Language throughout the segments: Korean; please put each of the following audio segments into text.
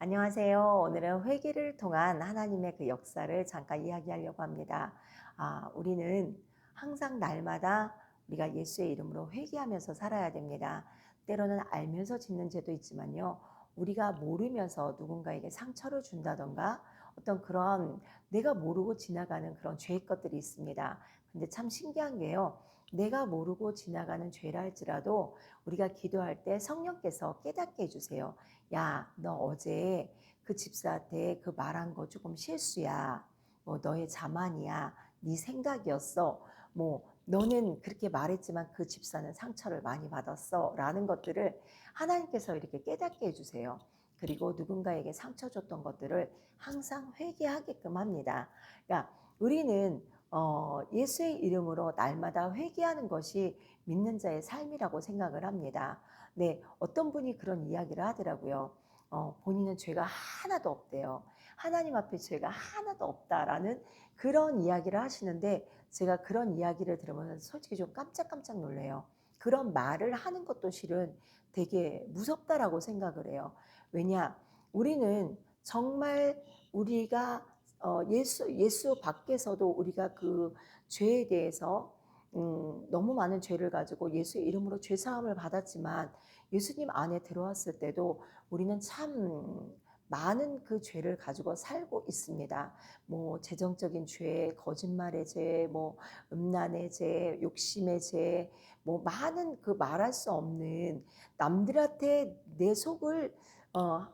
안녕하세요. 오늘은 회개를 통한 하나님의 그 역사를 잠깐 이야기하려고 합니다. 아, 우리는 항상 날마다 우리가 예수의 이름으로 회개하면서 살아야 됩니다. 때로는 알면서 짓는 죄도 있지만요. 우리가 모르면서 누군가에게 상처를 준다던가 어떤 그런 내가 모르고 지나가는 그런 죄의 것들이 있습니다. 근데 참 신기한 게요. 내가 모르고 지나가는 죄라 할지라도 우리가 기도할 때 성령께서 깨닫게 해주세요. 야, 너 어제 그 집사한테 그 말한 거 조금 실수야. 뭐 너의 자만이야. 네 생각이었어. 뭐 너는 그렇게 말했지만 그 집사는 상처를 많이 받았어. 라는 것들을 하나님께서 이렇게 깨닫게 해주세요. 그리고 누군가에게 상처 줬던 것들을 항상 회개하게끔 합니다. 그러니까 우리는 어, 예수의 이름으로 날마다 회개하는 것이 믿는 자의 삶이라고 생각을 합니다. 네, 어떤 분이 그런 이야기를 하더라고요. 어, 본인은 죄가 하나도 없대요. 하나님 앞에 죄가 하나도 없다라는 그런 이야기를 하시는데 제가 그런 이야기를 들으면 솔직히 좀 깜짝깜짝 놀래요. 그런 말을 하는 것도 실은 되게 무섭다라고 생각을 해요. 왜냐? 우리는 정말 우리가 어, 예수 예수 밖에서도 우리가 그 죄에 대해서 음, 너무 많은 죄를 가지고 예수의 이름으로 죄 사함을 받았지만 예수님 안에 들어왔을 때도 우리는 참 많은 그 죄를 가지고 살고 있습니다. 뭐 재정적인 죄, 거짓말의 죄, 뭐 음란의 죄, 욕심의 죄, 뭐 많은 그 말할 수 없는 남들한테 내 속을 어,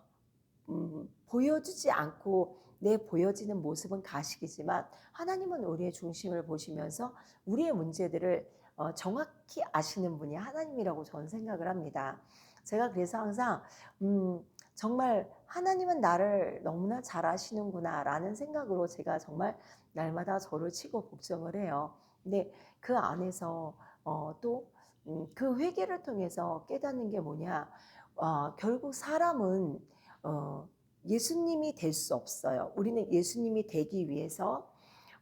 음, 보여주지 않고 내 보여지는 모습은 가식이지만 하나님은 우리의 중심을 보시면서 우리의 문제들을 어, 정확히 아시는 분이 하나님이라고 저는 생각을 합니다. 제가 그래서 항상 음, 정말 하나님은 나를 너무나 잘 아시는구나라는 생각으로 제가 정말 날마다 저를 치고 복종을 해요. 근데 그 안에서 어, 또그 음, 회개를 통해서 깨닫는 게 뭐냐? 어, 결국 사람은 어, 예수님이 될 수 없어요. 우리는 예수님이 되기 위해서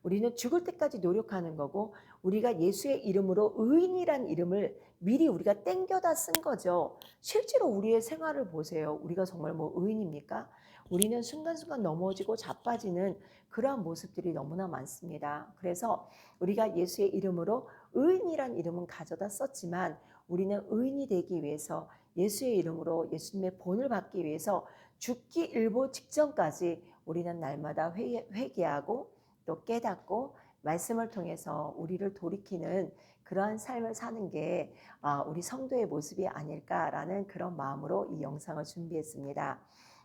우리는 죽을 때까지 노력하는 거고 우리가 예수의 이름으로 의인이란 이름을 미리 우리가 땡겨다 쓴 거죠. 실제로 우리의 생활을 보세요. 우리가 정말 뭐 의인입니까? 우리는 순간순간 넘어지고 자빠지는 그러한 모습들이 너무나 많습니다. 그래서 우리가 예수의 이름으로 의인이란 이름은 가져다 썼지만 우리는 의인이 되기 위해서 예수의 이름으로 예수님의 본을 받기 위해서 죽기 일보 직전까지 우리는 날마다 회개하고 또 깨닫고 말씀을 통해서 우리를 돌이키는 그러한 삶을 사는 게 아, 우리 성도의 모습이 아닐까라는 그런 마음으로 이 영상을 준비했습니다.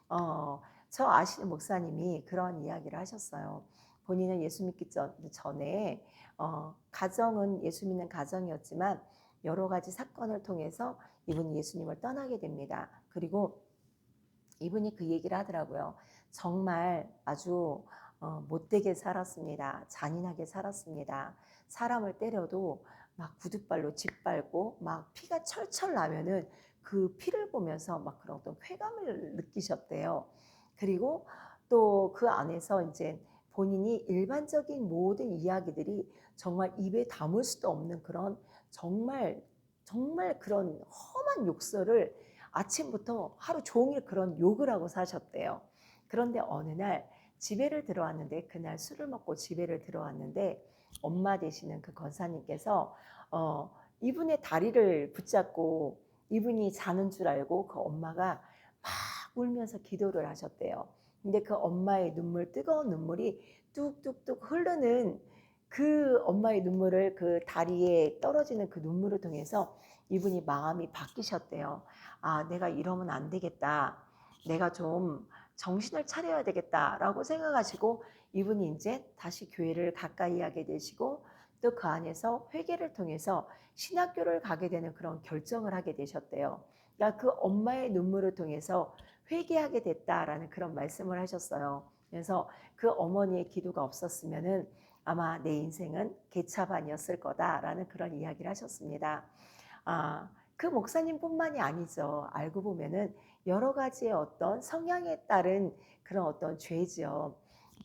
어, 저 아시는 목사님이 그런 이야기를 하셨어요. 본인은 예수 믿기 전 에 어, 가정은 예수 믿는 가정이었지만 여러 가지 사건을 통해서 이분이 예수님을 떠나게 됩니다. 그리고 이분이 그 얘기를 하더라고요. 정말 아주 어, 못되게 살았습니다. 잔인하게 살았습니다. 사람을 때려도 막 구두발로 짓밟고 막 피가 철철 나면은 그 피를 보면서 막 그런 어떤 쾌감을 느끼셨대요. 그리고 또 그 안에서 이제 본인이 일반적인 모든 이야기들이 정말 입에 담을 수도 없는 그런 정말 정말 그런 험한 욕설을 아침부터 하루 종일 그런 욕을 하고 사셨대요. 그런데 어느 날 집에를 들어왔는데 그날 술을 먹고 집에를 들어왔는데 엄마 되시는 그 권사님께서 어, 이분의 다리를 붙잡고 이분이 자는 줄 알고 그 엄마가 막 울면서 기도를 하셨대요. 근데 그 엄마의 눈물, 뜨거운 눈물이 뚝뚝뚝 흐르는 그 엄마의 눈물을 그 다리에 떨어지는 그 눈물을 통해서 이분이 마음이 바뀌셨대요. 아, 내가 이러면 안 되겠다. 내가 좀 정신을 차려야 되겠다라고 생각하시고 이분이 이제 다시 교회를 가까이 하게 되시고 또 그 안에서 회개를 통해서 신학교를 가게 되는 그런 결정을 하게 되셨대요. 그러니까 그 엄마의 눈물을 통해서 회개하게 됐다라는 그런 말씀을 하셨어요. 그래서 그 어머니의 기도가 없었으면은 아마 내 인생은 개차반이었을 거다라는 그런 이야기를 하셨습니다. 아, 그 목사님뿐만이 아니죠. 알고 보면은 여러 가지의 어떤 성향에 따른 그런 어떤 죄죠.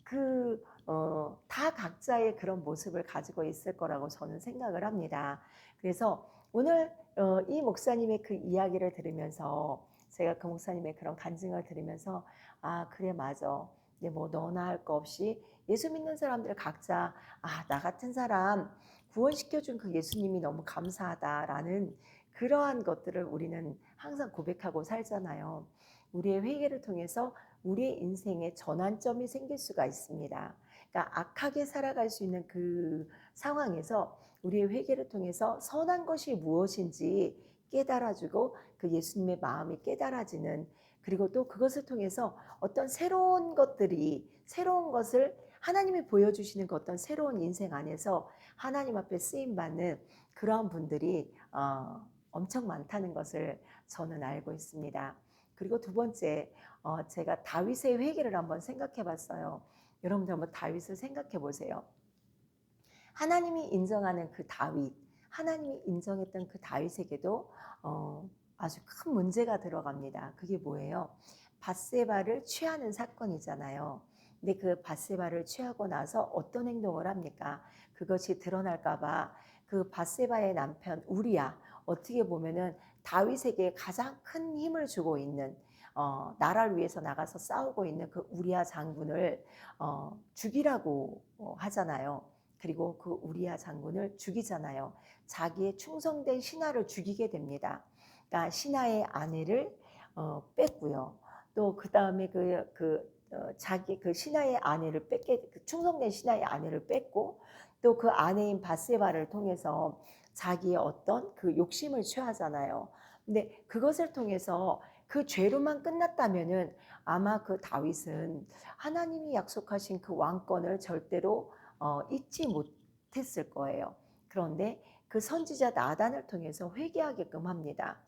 그, 어, 다 각자의 그런 모습을 가지고 있을 거라고 저는 생각을 합니다. 그래서 오늘 어, 이 목사님의 그 이야기를 들으면서 제가 그 목사님의 그런 간증을 들으면서 아 그래 맞아. 뭐 너나 할 거 없이 예수 믿는 사람들 각자 아 나 같은 사람 구원시켜준 그 예수님이 너무 감사하다라는 그러한 것들을 우리는 항상 고백하고 살잖아요. 우리의 회개를 통해서 우리의 인생에 전환점이 생길 수가 있습니다. 그러니까 악하게 살아갈 수 있는 그 상황에서 우리의 회개를 통해서 선한 것이 무엇인지 깨달아주고 그 예수님의 마음이 깨달아지는 그리고 또 그것을 통해서 어떤 새로운 것들이 새로운 것을 하나님이 보여주시는 그 어떤 새로운 인생 안에서 하나님 앞에 쓰임 받는 그러한 분들이 어, 엄청 많다는 것을 저는 알고 있습니다. 그리고 두 번째, 어, 제가 다윗의 회개를 한번 생각해 봤어요. 여러분들 한번 다윗을 생각해 보세요. 하나님이 인정하는 그 다윗, 하나님이 인정했던 그 다윗에게도 어, 아주 큰 문제가 들어갑니다. 그게 뭐예요? 바세바를 취하는 사건이잖아요. 근데 그 바세바를 취하고 나서 어떤 행동을 합니까? 그것이 드러날까봐 그 바세바의 남편 우리야 어떻게 보면은 다윗에게 가장 큰 힘을 주고 있는 어, 나라를 위해서 나가서 싸우고 있는 그 우리아 장군을 어, 죽이라고 어, 하잖아요. 그리고 그 우리아 장군을 죽이잖아요. 자기의 충성된 신하를 죽이게 됩니다. 그러니까 신하의 아내를 어, 뺐고요. 또 그 다음에 그, 그 어, 자기 그 신하의 아내를 뺏게 그 충성된 신하의 아내를 뺐고 또 그 아내인 바세바를 통해서 자기의 어떤 그 욕심을 취하잖아요. 근데 그것을 통해서 그 죄로만 끝났다면은 아마 그 다윗은 하나님이 약속하신 그 왕권을 절대로 어, 잊지 못했을 거예요. 그런데 그 선지자 나단을 통해서 회개하게끔 합니다.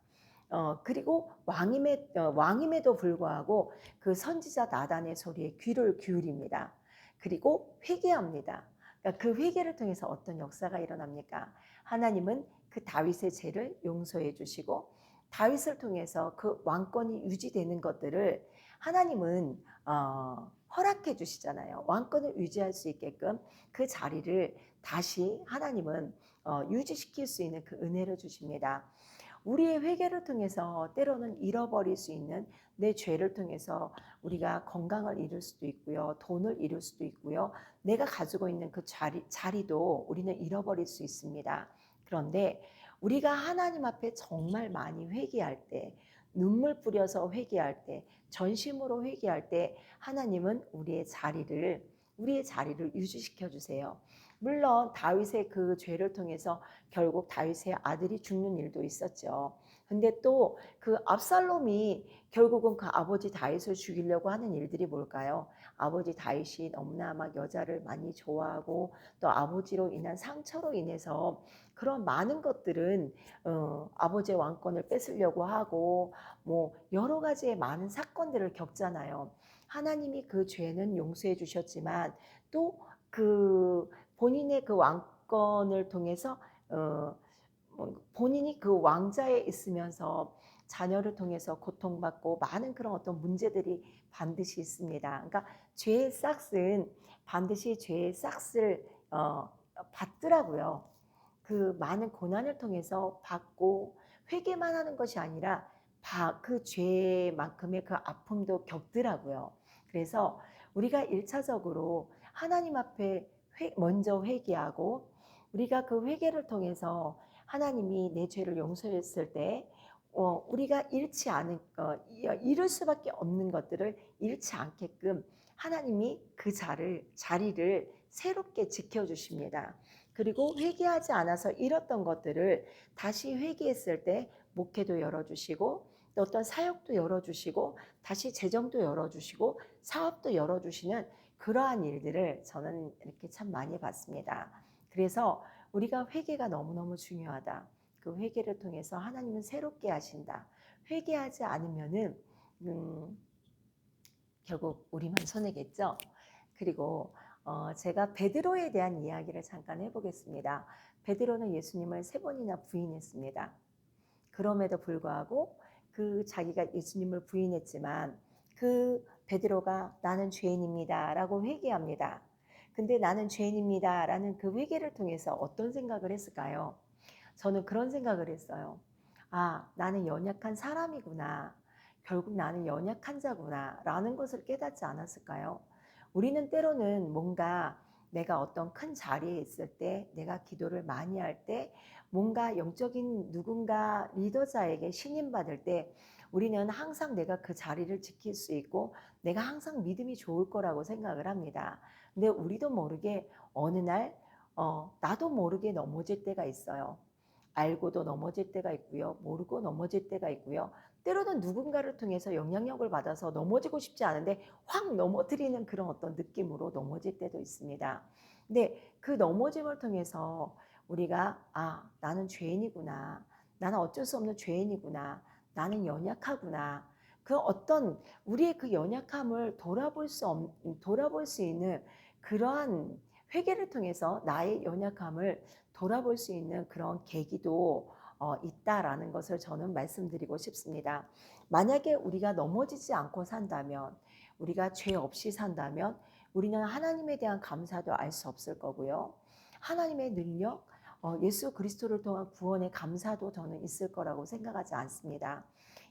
어, 그리고 왕임에, 어, 왕임에도 불구하고 그 선지자 나단의 소리에 귀를 기울입니다. 그리고 회개합니다. 그러니까 그 회개를 통해서 어떤 역사가 일어납니까? 하나님은 그 다윗의 죄를 용서해 주시고 다윗을 통해서 그 왕권이 유지되는 것들을 하나님은 어, 허락해 주시잖아요. 왕권을 유지할 수 있게끔 그 자리를 다시 하나님은 어, 유지시킬 수 있는 그 은혜를 주십니다. 우리의 회개를 통해서 때로는 잃어버릴 수 있는 내 죄를 통해서 우리가 건강을 잃을 수도 있고요. 돈을 잃을 수도 있고요. 내가 가지고 있는 그 자리, 자리도 우리는 잃어버릴 수 있습니다. 그런데 우리가 하나님 앞에 정말 많이 회개할 때, 눈물 뿌려서 회개할 때, 전심으로 회개할 때 하나님은 우리의 자리를 우리의 자리를 유지시켜 주세요. 물론 다윗의 그 죄를 통해서 결국 다윗의 아들이 죽는 일도 있었죠. 근데 또 그 압살롬이 결국은 그 아버지 다윗을 죽이려고 하는 일들이 뭘까요? 아버지 다윗이 너무나 막 여자를 많이 좋아하고 또 아버지로 인한 상처로 인해서 그런 많은 것들은 어, 아버지의 왕권을 뺏으려고 하고 뭐 여러 가지의 많은 사건들을 겪잖아요. 하나님이 그 죄는 용서해 주셨지만 또 그 본인의 그 왕권을 통해서 어, 뭐 본인이 그 왕자에 있으면서 자녀를 통해서 고통받고 많은 그런 어떤 문제들이 반드시 있습니다. 그러니까 죄의 싹은 반드시 죄의 싹을 어, 받더라고요. 그 많은 고난을 통해서 받고 회개만 하는 것이 아니라 그 죄만큼의 그 아픔도 겪더라고요. 그래서 우리가 일차적으로 하나님 앞에 먼저 회개하고 우리가 그 회개를 통해서 하나님이 내 죄를 용서했을 때 어, 우리가 잃지 않은 어, 잃을 수밖에 없는 것들을 잃지 않게끔 하나님이 그 자를 자리를 새롭게 지켜 주십니다. 그리고 회개하지 않아서 잃었던 것들을 다시 회개했을 때 목회도 열어 주시고 또 어떤 사역도 열어 주시고 다시 재정도 열어 주시고 사업도 열어 주시는 그러한 일들을 저는 이렇게 참 많이 봤습니다. 그래서 우리가 회개가 너무너무 중요하다. 그 회개를 통해서 하나님은 새롭게 하신다. 회개하지 않으면은 음, 결국 우리만 손해겠죠. 그리고 어, 제가 베드로에 대한 이야기를 잠깐 해보겠습니다. 베드로는 예수님을 세 번이나 부인했습니다. 그럼에도 불구하고 그 자기가 예수님을 부인했지만 그 베드로가 나는 죄인입니다라고 회개합니다. 근데 나는 죄인입니다라는 그 회개를 통해서 어떤 생각을 했을까요? 저는 그런 생각을 했어요. 아, 나는 연약한 사람이구나. 결국 나는 연약한 자구나 라는 것을 깨닫지 않았을까요? 우리는 때로는 뭔가 내가 어떤 큰 자리에 있을 때, 내가 기도를 많이 할 때, 뭔가 영적인 누군가 리더자에게 신임 받을 때, 우리는 항상 내가 그 자리를 지킬 수 있고, 내가 항상 믿음이 좋을 거라고 생각을 합니다. 근데 우리도 모르게 어느 날, 어, 나도 모르게 넘어질 때가 있어요. 알고도 넘어질 때가 있고요. 모르고 넘어질 때가 있고요. 때로는 누군가를 통해서 영향력을 받아서 넘어지고 싶지 않은데 확 넘어뜨리는 그런 어떤 느낌으로 넘어질 때도 있습니다. 근데 그 넘어짐을 통해서 우리가 아, 나는 죄인이구나. 나는 어쩔 수 없는 죄인이구나. 나는 연약하구나. 그 어떤 우리의 그 연약함을 돌아볼 수 없, 돌아볼 수 있는 그러한 회개를 통해서 나의 연약함을 돌아볼 수 있는 그런 계기도 어, 있다라는 것을 저는 말씀드리고 싶습니다. 만약에 우리가 넘어지지 않고 산다면, 우리가 죄 없이 산다면, 우리는 하나님에 대한 감사도 알 수 없을 거고요. 하나님의 능력, 어, 예수 그리스도를 통한 구원의 감사도 저는 있을 거라고 생각하지 않습니다.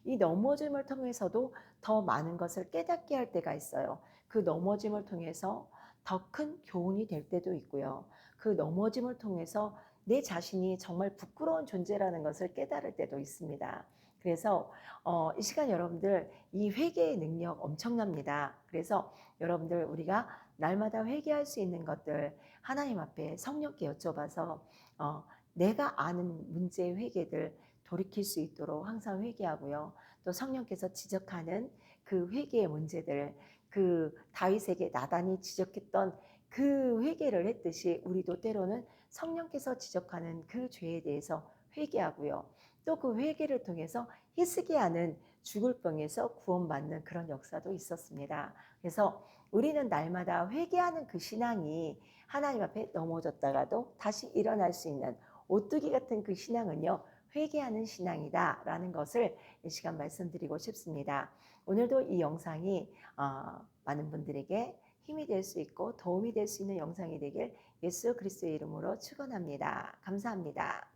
이 넘어짐을 통해서도 더 많은 것을 깨닫게 할 때가 있어요. 그 넘어짐을 통해서 더 큰 교훈이 될 때도 있고요. 그 넘어짐을 통해서 내 자신이 정말 부끄러운 존재라는 것을 깨달을 때도 있습니다. 그래서 어, 이 시간 여러분들 이 회개의 능력 엄청납니다. 그래서 여러분들 우리가 날마다 회개할 수 있는 것들 하나님 앞에 성령께 여쭤봐서 어, 내가 아는 문제의 회개들 돌이킬 수 있도록 항상 회개하고요. 또 성령께서 지적하는 그 회개의 문제들 그 다윗에게 나단이 지적했던 그 회개를 했듯이 우리도 때로는 성령께서 지적하는 그 죄에 대해서 회개하고요. 또 그 회개를 통해서 히스기야는 죽을 병에서 구원받는 그런 역사도 있었습니다. 그래서 우리는 날마다 회개하는 그 신앙이 하나님 앞에 넘어졌다가도 다시 일어날 수 있는 오뚜기 같은 그 신앙은요. 회개하는 신앙이다라는 것을 이 시간 말씀드리고 싶습니다. 오늘도 이 영상이 어, 많은 분들에게 힘이 될 수 있고 도움이 될 수 있는 영상이 되길 예수 그리스도의 이름으로 축원합니다. 감사합니다.